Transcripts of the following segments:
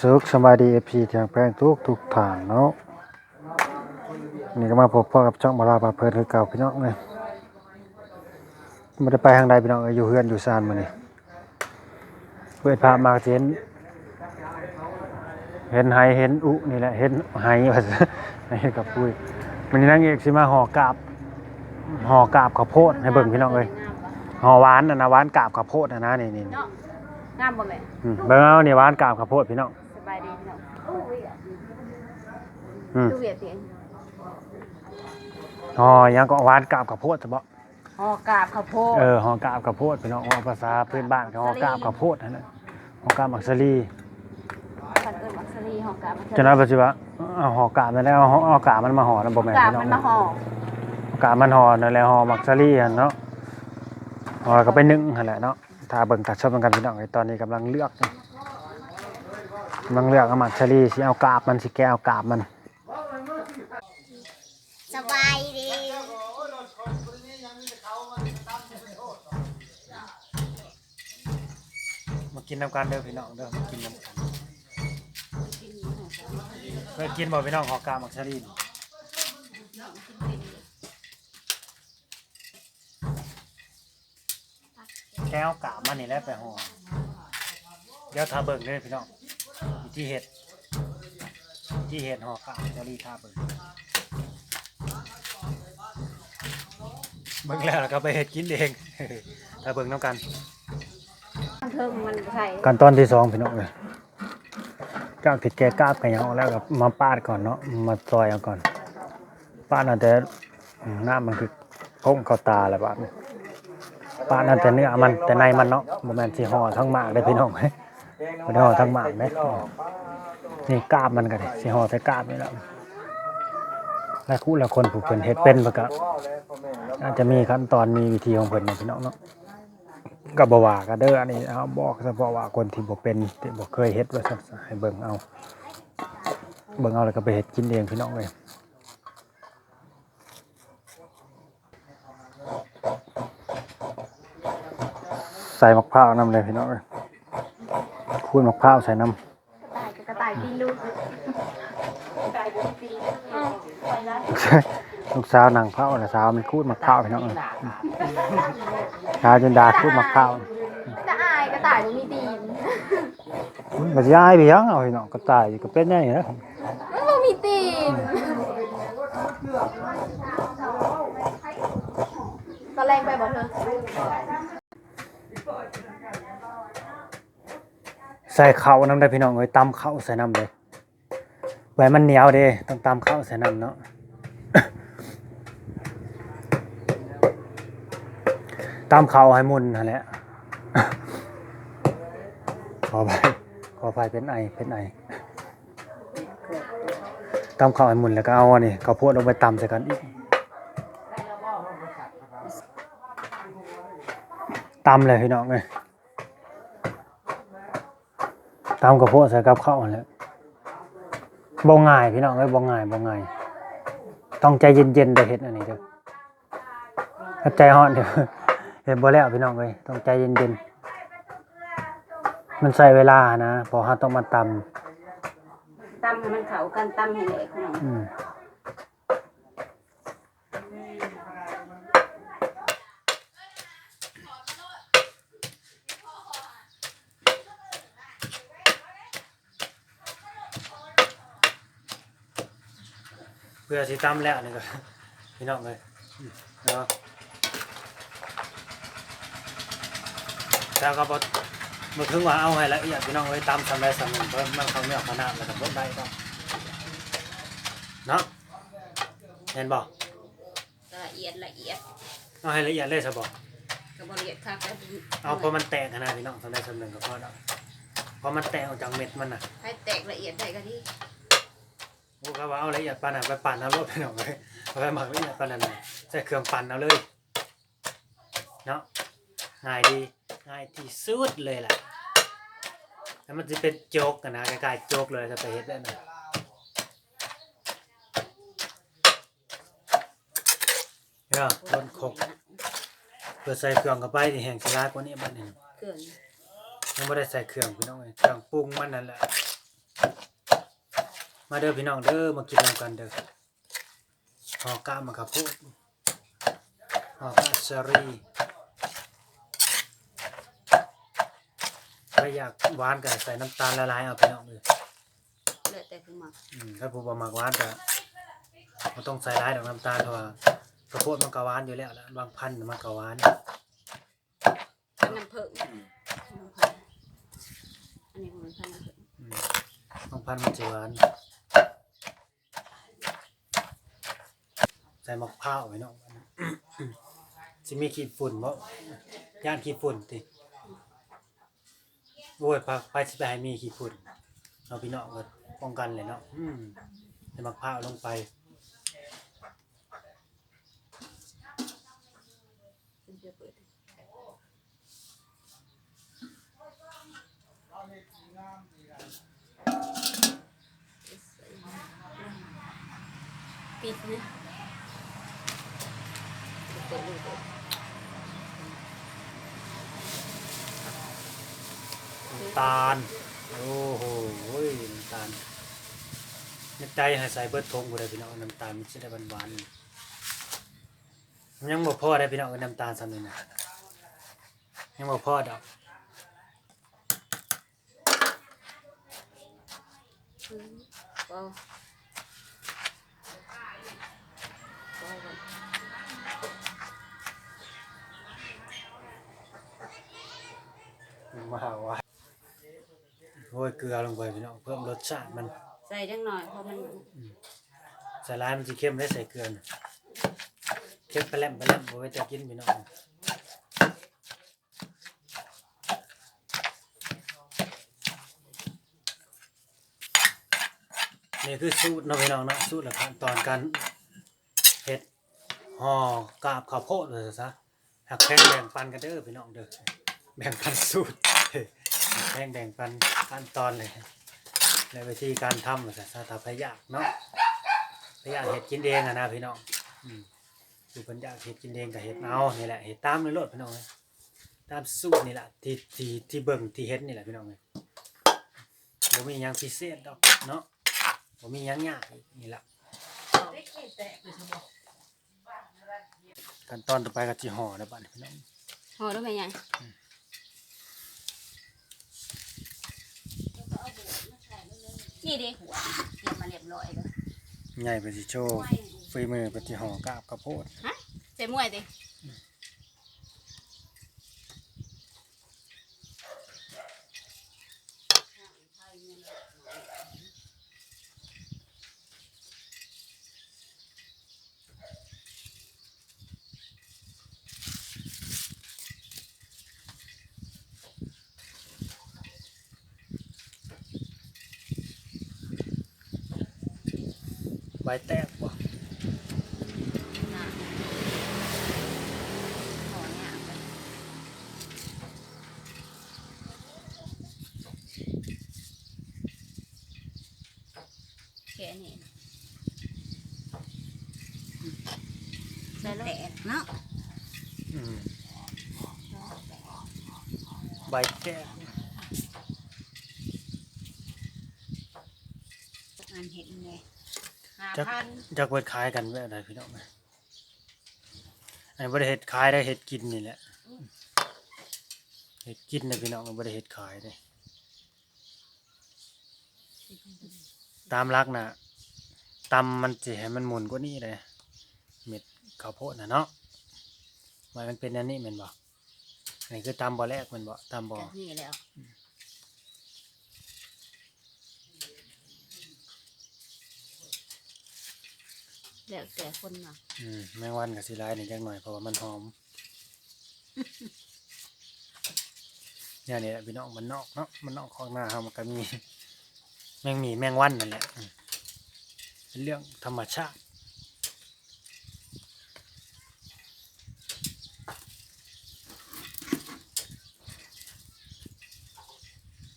สุขสบายดีเอฟซีทางแพงทุกทุกทางเนาะนี่ก็มาพบพ่อกับช่องบาราบาเพิ่นคือเก่าพี่น้องเลยม่ได้ไปทางใดพี่น้องเอ้ยอยู่เฮือนอยู่ซานมาเนี่เปิดภาพมาเห็น เห็นไหเห็นอุนี่แหละเห็นไหว่าซะให้กับปุ้ยมันนี่งเอกสิมาห่อกาบห่อกาบข้าวโพดให้เบิ่งพี่น้องเอ้ยห่อหวานนะนะหวานกาบข้าวโพดนะนะนี่นี่ งามบ่แม่อืมเบิ่งเอานี่หวานกาบข้าวโพดพี่น้องสบายดีพี่น้องโอ้ยอะอืมดูเวียดเสียงอ๋อยังก็หวานกาบข้าวโพดซะบ่หอกาบข้าวโพดเออหอกาบข้าวโพดพี่น้องว่าภาษาพื้นบ้านก็หอกาบข้าวโพดนั่นแหละหอกาบมักสลีพันเอิ้นมักสลีหอกาบมักสลีจะนั้นปัจจุบันเอาหอกาบนั่นแหล้วเอาเอากาบมันมาห่อนํบ่แม่นกาบพี่น้อมังนมาห่อหอกาบมันห่อนั่นแหละห่อมักสลีหั่นเนาะห่อแล้วก็ไปนึ่งหั่นแหละเนาะ ถ้าเบิ่งตัดชอบกันพี่น้องไอ้ตอนนี้กำลังเลือกอยู่กำลังเลือกเอามักสลีสิเอากาบมันสิแกเอากาบมันสบายดีมากินน้ำกันเด้อพี่น้องเด้อมากินน้ำกันเคยกินบ่พี่น้องหอกาบมักสลีนี่ แก้วกาบมันนี่แหละไปห่อเดี๋ยวทาเบิ่งเลยพี่น้องวิธีเห็ดวิธีเห็ดห่อกาบจะรีทาเบิ่งเบิ่งแล้วแล้วก็ไปเห็ดกินเองถ้าเบิ่งน้ำกันทางเทิงมันใส่ขั้นตอนที่สองพี่น้องเลยจากติดแกกาบกันยังเอาแล้วก็มาปาดก่อนเนาะมาซอยเอาก่อนปาดนั่นแต่หน้ามันคือพงเข้าตาแล้วบาดนี้ ปาดนั่นแต่เนื้อมันแต่ในมันเนาะโมแมนสีห่อทั้งหมากเลยพี่น้องแข่งบ่ได้ห่อทั้งหมากไหมนี่กาบมันก็ได้สิห่อใส่กาบนี่แหละแล้วคู่ละคนผู้เพิ่นเฮ็ดเป็นเพิ่ก็อาจจะมีขั้นตอนมีวิธีของเพิ่นนะพี่น้องเนาะก็บ่ว่ากันเด้ออันนี้เอาบอกเฉพาะว่าคนที่บ่เป็นที่บ่เคยเฮ็ดว่าซั่นซะให้เบิ่งเอาเบิ่งเอาแล้วก็ไปเฮ็ดกินเองพี่น้องเอ้ย ใส่มะพร้าวนำเลยพี่น้องเอ้ยคูนมะพร้าวใส่น้ำกระต่ายกับกระต่ายตีลูกกระต่ายตีอ้าวไปแล้วลูกสาวนั่งเผาแล้วสาวมันคูดมะพร้าวพี่น้องเอ้ยสาวจนดาคูดมะพร้าวกระต่ายกระต่ายมันมีตีนมันสิอายไปยังเอาพี่น้องก็ตายอยู่ก็เป็นแน่อยู่นะมันบ่มีตีนตอนแรกไปบ่เธอ ใส่ข้าวน้ำได้พี่น้องเอ้ยตำข้าวใส่น้ำเลยไว้มันเหนียวเด้ต้องตำข้าวใส่น้ำเนาะตำข้าให้มุนนั่นแหละขอไปขอไปเป็นไอเป็นไอตำข้าให้มุนแล้วก็เอาอันนี้ข้าวดลงไปตำใส่กันอีกตำเลยพี่น้องเอ้ย ตามกับพวกใส่กับข้าวนั่นแหล้วบ่ง่ายพี่น้องเอ้ยบ่ง่ายบ่ง่ายต้องใจเย็นๆได้เฮ็ดอันนี้เด้อถ้าใจร้อนเดี๋ยวเฮ็ดบ่แล้วพี่น้องเอ้ยต้องใจเย็นๆมันใช้เวลานะเพอเฮาต้องมาตำตำให้มันเข้ากันตำให้แหลกพี่น้อง เพื่อสิตำแล้วนี่ก็พี่น้องเอ้ยอืมเนาะแล้วก็บ่บ่ถึงว่าเอาให้ละเอียดพี่น้องเอ้ยตำสำได้สำนึงเพิ่มมันเข้าเนื้อเข้าน้ำแล้วก็บ่ได้ต้องเนาะเห็นบอกละเอียดละเอียดเอาให้ละเอียดเลยสบอกก็บ่ละเอียดค่ะก็เอาเพราะมันแตกขนาดพี่น้องทำได้สำนึงก็พอแล้วเพราะมันแตกออกจากเม็ดมันน่ะให้แตกละเอียดได้ก็ดี พวกเขาว่าเอาละเอียดปานนั้นไปปั่นเอารถพี่น้องเลยเอาไปหมักละเอียดปานนั้นน่ะใส่เครื่องปั่นเอาเลยเนาะง่ายดีง่ายที่สุดเลยแหละแล้วมันจะเป็นโจกกันนะใกล้ๆโจกเลยจะไปเฮ็ดได้นะเนี่ยคนคกเพื่อใส่เครื่องเข้าไปที่แห้งสลากว่านี้บ้านนี้เกินยังไม่ได้ใส่เครื่องพี่น้องเลยเครื่องปรุงมันนั่นแหละ มาเด้อพี่น้องเด้อมากินนำกันเด้อหอก้ามมาครับพวกหอกาเชอรี่ถ้าอยากหวานก็ใส่น้ำตาลละลายเอาพี่น้องเลยเหลือแต่คือหมักอืมถ้าผู้บ่มักหวานก็บ่ต้องใส่หลายดอกน้ำตาลเพราะว่าข้าวโพดมันก็หวานอยู่แล้วละบางพันธุ์มันก็หวานเป็นน้ำผึ้งน้ำผึ้งอันนี้มันเป็นน้ำผึ้งอืมบางพันธุ์มันจะหวาน ส่มะพร้าวไว้เนาะสิมีขีดฝุ่นบ่ย่านขีดฝุ่นติโอ้ยพักไปสิไปให้มีขีดฝุ่นเอาพี่น้องก็ป้องกันเลยเนาะอืมใส่มะพร้าวลงไปป็นเดือเปิดปิดนะเปิดลูกเปิด น้ำ ตาล โอ้โหน้ำตาลนึกใจให้ใส่เบิดทงบ่ได้พี่น้องน้ำตาลมันสิได้หวานๆยังบ่พอได้พี่น้องน้ำตาลซ้ำนี่นะยังบ่พอดอกก็ก็ก่อ มาว่าโอ้ยเกลือลงไปพี่น้องเพิ่มรสชาติมัน ใส่จังหน่อยเพราะมันใส่ลายมันสิเข้มได้ใส่เกลือน่ะเข้มไปแลมไปแลมบ่ไว้จะกินพี่น้องนี่คือสูตรเนาะพี่น้องเนาะสูตรและขั้นตอนการเฮ็ดห่อกาบข้าวโพดเลยซะหักแพงแบ่งปันกันเด้อพี่น้องเด้อแบ่งปันสูตรหัก แพงแบ่งปันขั้นตอนเลยในวิธีการทำซะซะถ้าพยากเนาะพยากเฮ็ดกินเองอะนะพี่น้องอือเพิ่นยากเฮ็ดกินเองก็เฮ็ดเอานี่แหละเฮ็ดตามในรถพี่น้องเอ้ยตามสูตรนี่แหละที่ที่ที่เบิ่งที่เฮ็ดนี่แหละพี่น้องเอ้ยบ่มียังพิเศษดอกเนาะบ่มียังยากนี่แหละขั้นตอนต่อไปก็สิห่อแล้วบัดนี้พี่น้องห่อด้วยไหมยัง นี่เด็หัวเตรียมมาเรียบร้อยเลยใหญ่ไปสิโชว์ฝีมือไปสิห่อกาบข้าวโพดฮะใส่มวยดิ ใบแตกบ่นะห่อเนี่ยเอาไปแค่นี้ใส่แตกเนาะอืมใบแตกงานเห็นเลย ห้าจักพันจักเปิดขายกันแบบใดพี่น้องเอ้ยอันนี้บ่ได้เฮ็ดขายได้เฮ็ดกินนี่แหละเฮ็ดกินนะพี่น้องบ่ได้เฮ็ดขายเด้ตามรักน่ะตำมันสิให้มันหมุนกว่านี้เลยเม็ดข้าวโพดน่ะเนาะว่ามันเป็นอันนี้แม่นบ่อันนี้คือตำบ่แรกแม่นบ่ตำบ่ก็นี่แล้ว เดี๋ยวแต่คนมาอืมแมงวันกับสิลายนี่จักหน่อยเพราะว่ามันหอม เนี่ยนี่แหละพี่น้องมันนอกเนาะมันนอกของหน้าเฮามันก็มี แมงหมีแมงวันนั่นแหละอืมเป็นเรื่องธรรมชาติ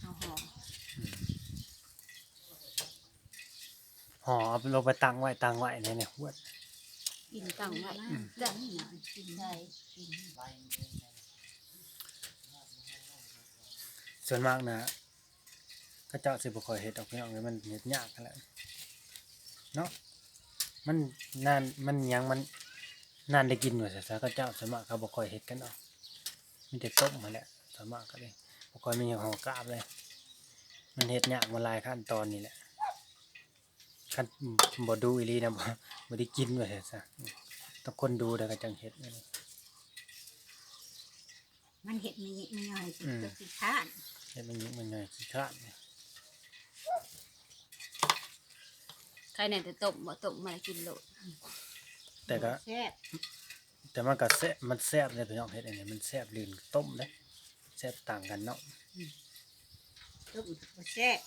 เอาห่อ ห่อเอาไป ลงไปตั้งไว้ตั้งไว้ในเนี่ยหวดกินตั้งไว้ได้กินได้กินส่วนมากนะก็เจ้าสิบ่ค่อยเฮ็ดดอกพี่น้องเลยมันเฮ็ดยากกันแหละเนาะมันนานมันหยังมันนานได้กินว่าซะก็เจ้าส่วนมากเขาบ่ค่อยเฮ็ดกันเนาะมีแต่ต้มมาแหละส่วนมากก็เลยบ่ค่อยมีหยังห่อกราบเลย มันเฮ็ดยากมาหลายขั้นตอนนี่แหละ คันบ่ดูอีหลีนะบ่บ่ได้กินว่าซะต้องคนดูแล้วก็จังเฮ็ดนี่มันเห็ดมันยิมันย่อยอืมตัวสิข้านเฮ็ดมันยิ่งมันง่ายขี้คร้านเนี่ยใครเนี่ยจะต้มบ่ต้มมากินโลดแต่ก็แซ่บแต่มันก็แซ่บมันแซ่บเลยพี่น้องเฮ็ดอันนี้มันแซ่บลื่นต้มเด้แซ่บต่างกันเนาะต้มบ่แซ่บ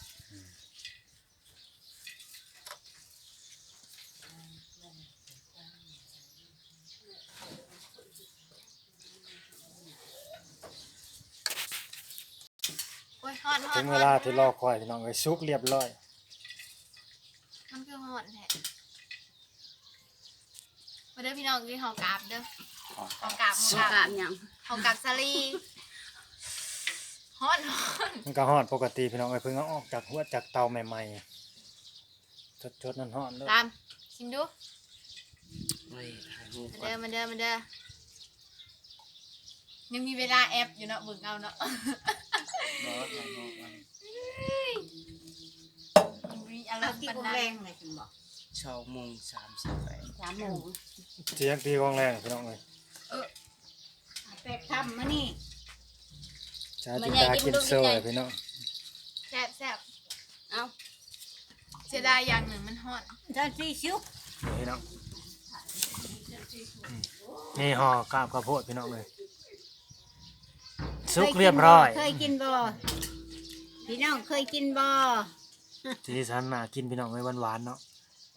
โอ้ยฮอนฮอถึนงฮเวอนลาที่รอคอยพี่น้องเอ้ยสุกเรียบร้อย มันคือฮอนแท้มาเด้อพี่น้องกินหอกราบเด้อหอกราบหอสุกราบกามหยังหอกราบสาลีฮอนฮอนมันก็ฮ้อนปกติพี่น้องเอ้ยเพิ่งเอาออกจากหัวจากเตาใหม่ๆสดๆนั่นฮ้อนเลยตามชิมดูมาเด้อมาเด้อมาเด้อ ยังมีเวลาแอปอยู่เนาะเบิ่งเอาเนาะมีอารเอามณ์กี่ปานโมงนั้นแรงเลยคุณบอกสองโมงสามสิบแปดสามโมงเสียงตีกลองแรงพี่น้องเอ้ยแปดคำมานี่ชาจินดากินเซอร์เลยพี่น้องแซ่บแซ่บเอ้าเสียดายอย่างหนึ่งมันฮอนเจ้าซีชุกนี่พี่น้องอืมนี่ห่อกาบข้าวโพดพี่น้องเลย สุกเรียบร้อย เคยกินบ่พี่น้องเคยกินบ่สีสันน่ากินพี่น้องเลยหวานๆเนาะ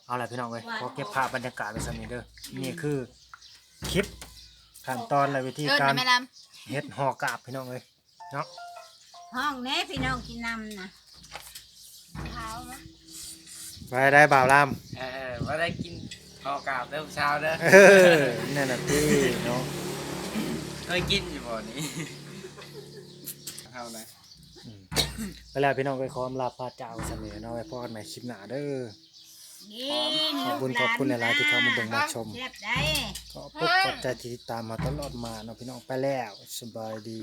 เอาล่ะพี่น้องเลยขอเก็บภาพบรรยากาศไว้สักนิดเด้อนี่คือคลิปขั้นตอนและวิธีเอิ้นการนะแม่ลเฮ็ดห่อกาบพี่น้องเลยเนาะห้องแน่พี่น้องกินนำนะำเท้าไหมไปได้บ่าวลามเออว่าได้กินข้าวกาบเด้อเช้าเด้อเออนั่นน่ะพี่เนาะเคยกินอยู่บ่นี้ เอาเลยอืมไปแล้วพี่น้องไปขออำลาพระเจ้าเสมอเนาะไว้พบกันใหม่คลิปหน้าเด้อกินขอบคุณขอบคุณหลายๆที่เข้ามาเบิ่งมาชมแซ่บได้ขอบคุณขอบใจที่ติดตามมาตลอดมาเนาะพี่น้องไปแล้วสบายดี